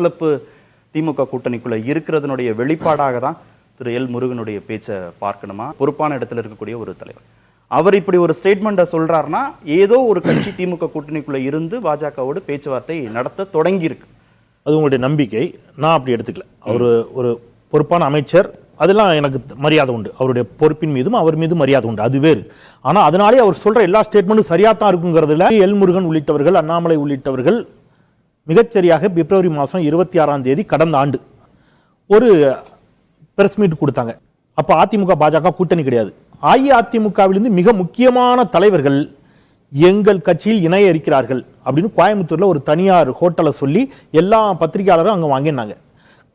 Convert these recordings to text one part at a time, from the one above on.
கலப்பு திமுக கூட்டணிக்குள்ள இருக்கிறதுனுடைய வெளிப்பாடாக தான் திரு எல் முருகனுடைய பேச்சை பார்க்கணுமா? பொறுப்பான இடத்துல இருக்கக்கூடிய ஒரு தலைவர். அவர் இப்படி ஒரு ஸ்டேட்மெண்ட்டை சொல்றாருன்னா ஏதோ ஒரு கட்சி திமுக கூட்டணிக்குள்ள இருந்து பாஜகவோடு பேச்சுவார்த்தை நடத்த தொடங்கி இருக்கு அது உங்களுடைய நம்பிக்கை. நான் அப்படி எடுத்துக்கல. அவர் ஒரு பொறுப்பான அமைச்சர். அதெல்லாம் எனக்கு மரியாதை உண்டு. அவருடைய பொறுப்பின் மீதும் அவர் மீது மரியாதை உண்டு. அது வேறு. ஆனா அதனாலே அவர் சொல்ற எல்லா ஸ்டேட்மெண்ட்டும் சரியா தான் இருக்குங்கிறதுல எல் முருகன் உள்ளிட்டவர்கள் அண்ணாமலை உள்ளிட்டவர்கள் மிகச்சரியாக பிப்ரவரி மாதம் இருபத்தி ஆறாம் தேதி கடந்த ஆண்டு ஒரு பிரஸ் மீட் கொடுத்தாங்க. அப்போ அதிமுக பாஜக கூட்டணி கிடையாது. அஇஅதிமுகவிலிருந்து மிக முக்கியமான தலைவர்கள் எங்கள் கட்சியில் இணைய இருக்கிறார்கள் அப்படின்னு கோயம்புத்தூரில் ஒரு தனியார் ஹோட்டலை சொல்லி எல்லா பத்திரிகையாளரும் அங்கே வாங்கினாங்க.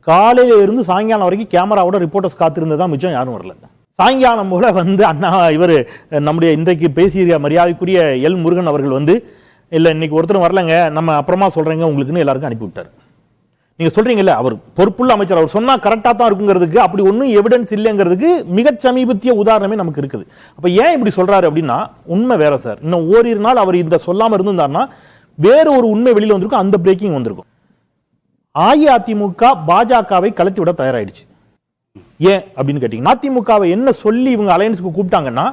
காலையில இருந்து சாயங்காலம் வரைக்கும் கேமராவோட ரிப்போர்ட்டர்ஸ் காத்திருந்ததா மிச்சம் யாரும் வரல. சாயங்காலம் போல வந்து அண்ணா இவர் நம்முடைய இன்றைக்கு பேசிய மரியாதைக்குரிய எல் முருகன் அவர்கள் வந்து இல்லை இன்னைக்கு ஒருத்தரும் வரலங்க. நம்ம அப்புறமா சொல்றேங்க உங்களுக்குன்னு எல்லாருக்கும் அனுப்பிவிட்டார் நீங்கள் நீங்க சொல்றீங்கல்ல அவர் பொறுப்புள்ள அமைச்சர். அவர் சொன்னா கரெக்டா தான் இருக்குங்கிறதுக்கு அப்படி ஒன்றும் எவிடன்ஸ் இல்லைங்கிறதுக்கு மிகச் சமீபத்திய உதாரணமே நமக்கு இருக்குது. அப்ப ஏன் இப்படி சொல்றாரு அப்படின்னா உண்மை வேற சார். இன்னும் ஓரிரு நாள் அவர் இந்த சொல்லாம இருந்திருந்தார்னா வேற ஒரு உண்மை வெளியில் வந்திருக்கும் அந்த பிரேக்கிங் வந்திருக்கும். அஇஅதிமுக பாஜகவை கலத்தி விட தயாராயிடுச்சு. ஏன் அப்படின்னு கேட்டிங்கன்னா அதிமுகவை என்ன சொல்லி இவங்க அலையன்ஸுக்கு கூப்பிட்டாங்கன்னா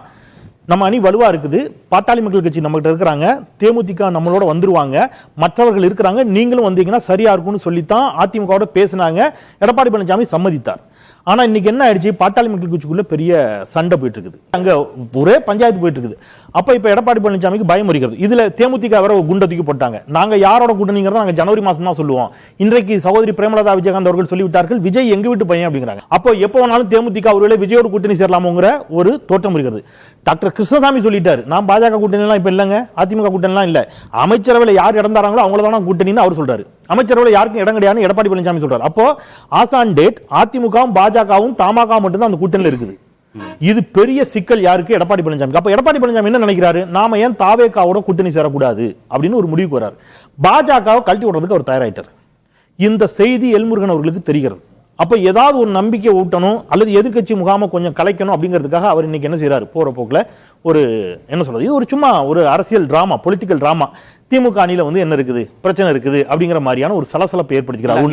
நம்ம அணி வலுவா இருக்குது. பாட்டாளி மக்கள் கட்சி நம்மகிட்ட இருக்கிறாங்க. தேமுதிக நம்மளோட வந்துருவாங்க. மற்றவர்கள் இருக்கிறாங்க. நீங்களும் வந்தீங்கன்னா சரியா இருக்கும்னு சொல்லித்தான் அதிமுகவோட பேசினாங்க. எடப்பாடி பழனிசாமி சம்மதித்தார். ஆனால் இன்னைக்கு என்ன ஆயிடுச்சு? பாட்டாளி மக்கள் கட்சிக்குள்ளே பெரிய சண்டை போயிட்டு இருக்குது அங்கே ஒரே பஞ்சாயத்து போயிட்டு இருக்குது அப்போ இப்போ எடப்பாடி பழனிசாமிக்கு பயம் இருக்கிறது. இதில் தேமுதிக வேற ஒரு குண்டை தூக்கி போட்டாங்க. நாங்கள் யாரோட கூட்டணிங்கிறத நாங்கள் ஜனவரி மாதம் தான் சொல்லுவோம். இன்றைக்கு சகோதரி பிரேமலதா விஜயகாந்த் அவர்கள் சொல்லிவிட்டார்கள். விஜய் எங்கள் வீட்டு பையன் அப்படிங்கிறாங்க. அப்போ எப்போ வேணாலும் தேமுதிக ஒருவேளை விஜயோட கூட்டணி சேரலாமோங்கிற ஒரு தோற்றம் இருக்கிறது. டாக்டர் கிருஷ்ணசாமி சொல்லிட்டார். நான் பாஜக கூட்டணிலாம் இப்போ இல்லைங்க. அதிமுக கூட்டணிலாம் இல்லை. அமைச்சரவையில் யார் இடந்தாராங்களோ அவங்கள தான் கூட்டணின்னு அவர் சொல்கிறாரு அமைச்சரவையில் யாருக்கும் இடம் கிடையாது எடப்பாடி பழனிசாமி சொல்றாரு. அப்போ ஆசான் டேட் அதிமுகவும் பாஜகவும் தமாக மட்டும்தான் அந்த கூட்டணியில் இருக்குது. இது பெரிய சிக்கல் யாருக்கு? எடப்பாடி பழனிசாமி அப்ப எடப்பாடி பழனிசாமி என்ன நினைக்கிறாரு? நாம ஏன் தாவேக்காவோட கூட்டணி சேரக்கூடாது? அப்படின்னு ஒரு முடிவுக்கு வராரு பாஜகவை கழட்டி விடுறதுக்கு அவர் தயாராயிட்டார். இந்த செய்தி எல்முருகன் அவர்களுக்கு தெரிகிறது. அப்ப ஏதாவது ஒரு நம்பிக்கை ஊட்டணும் அல்லது எதிர்கட்சி முகாமை கொஞ்சம் கலைக்கணும் அப்படிங்கிறதுக்காக அவர் இன்னைக்கு என்ன செய்யறாரு போற போக்குல ஒரு என்ன சொல்றது? இது ஒரு சும்மா ஒரு அரசியல் டிராமா பொலிட்டிக்கல் டிராமா திமுக அணியில வந்து என்ன இருக்குது? பிரச்சனை இருக்குது அப்படிங்கிற மாதிரியான ஒரு சலசலப்பு ஏற்படுத்திக்கிறார்